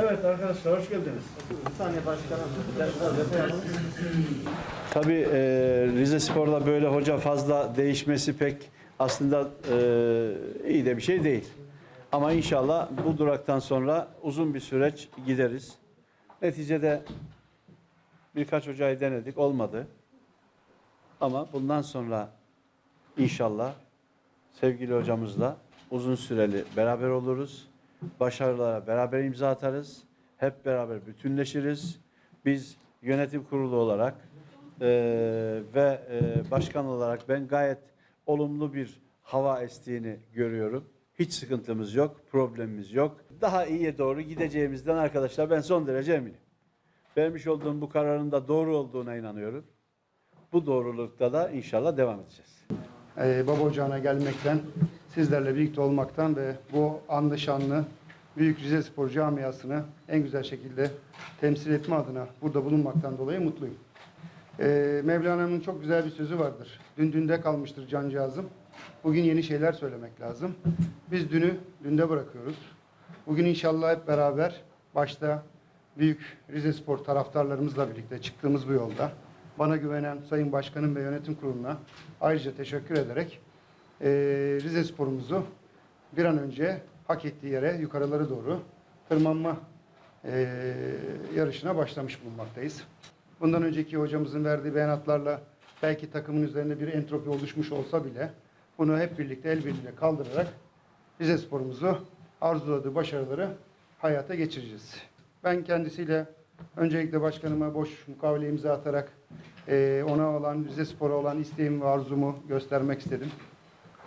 Evet arkadaşlar hoş geldiniz. Bir saniye başkanım. Tabii e, Rize Spor'da böyle hoca fazla değişmesi pek aslında e, iyi de bir şey değil. Ama inşallah bu duraktan sonra uzun bir süreç gideriz. Neticede birkaç hocayı denedik, olmadı. Ama bundan sonra inşallah sevgili hocamızla uzun süreli beraber oluruz. Başarılara beraber imza atarız. Hep beraber bütünleşiriz. Biz yönetim kurulu olarak eee, ve eee, başkan olarak ben gayet olumlu bir hava estiğini görüyorum. Hiç sıkıntımız yok, problemimiz yok. Daha iyiye doğru gideceğimizden arkadaşlar ben son derece eminim. Vermiş olduğum bu kararın da doğru olduğuna inanıyorum. Bu doğrulukta da inşallah devam edeceğiz. Ee, Baba Ocağı'na gelmekten, sizlerle birlikte olmaktan ve bu anlı şanlı Büyük Rize Spor camiasını en güzel şekilde temsil etme adına burada bulunmaktan dolayı mutluyum. Ee, Mevlana'nın çok güzel bir sözü vardır. Dün dünde kalmıştır cancağızım. Bugün yeni şeyler söylemek lazım. Biz dünü dünde bırakıyoruz. Bugün inşallah hep beraber başta büyük Rize Spor taraftarlarımızla birlikte çıktığımız bu yolda bana güvenen Sayın Başkanım ve Yönetim Kurulu'na ayrıca teşekkür ederek eee Rize Spor'umuzu bir an önce hak ettiği yere yukarıları doğru tırmanma eee, yarışına başlamış bulunmaktayız. Bundan önceki hocamızın verdiği beyanatlarla belki takımın üzerinde bir entropi oluşmuş olsa bile bunu hep birlikte el birliğiyle kaldırarak Rize Spor'umuzu arzuladığı başarıları hayata geçireceğiz. Ben kendisiyle öncelikle başkanıma boş mukavele imza atarak eee, ona olan, Rize Spor'a olan isteğimi ve arzumu göstermek istedim.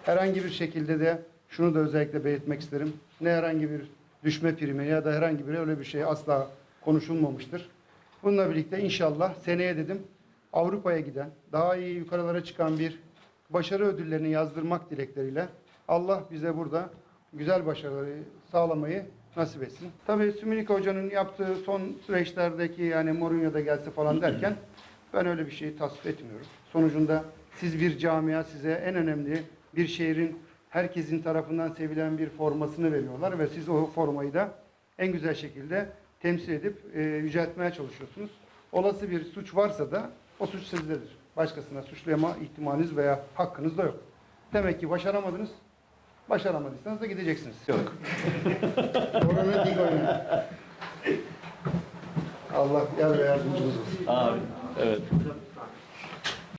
Herhangi bir şekilde de şunu da özellikle belirtmek isterim. Ne herhangi bir düşme primi ya da herhangi bir öyle bir şey asla konuşulmamıştır. Bununla birlikte inşallah seneye dedim Avrupa'ya giden, daha iyi yukarılara çıkan bir başarı ödüllerini yazdırmak dilekleriyle Allah bize burada güzel başarıları sağlamayı nasip etsin. Tabii Sümeyye Hoca'nın yaptığı son süreçlerdeki yani Mourinho'da gelse falan derken ben öyle bir şeyi tasvip etmiyorum. Sonucunda siz bir camia size en önemli bir şehrin herkesin tarafından sevilen bir formasını veriyorlar ve siz o formayı da en güzel şekilde temsil edip e, yüceltmeye çalışıyorsunuz. Olası bir suç varsa da o suç sizdedir. Başkasına suçlama ihtimaliniz veya hakkınız da yok. Demek ki başaramadınız. Başaramadıysanız da gideceksiniz. Yok. Oranın dik oyunu. Allah yar ve yardımcımız olsun. Abi, evet.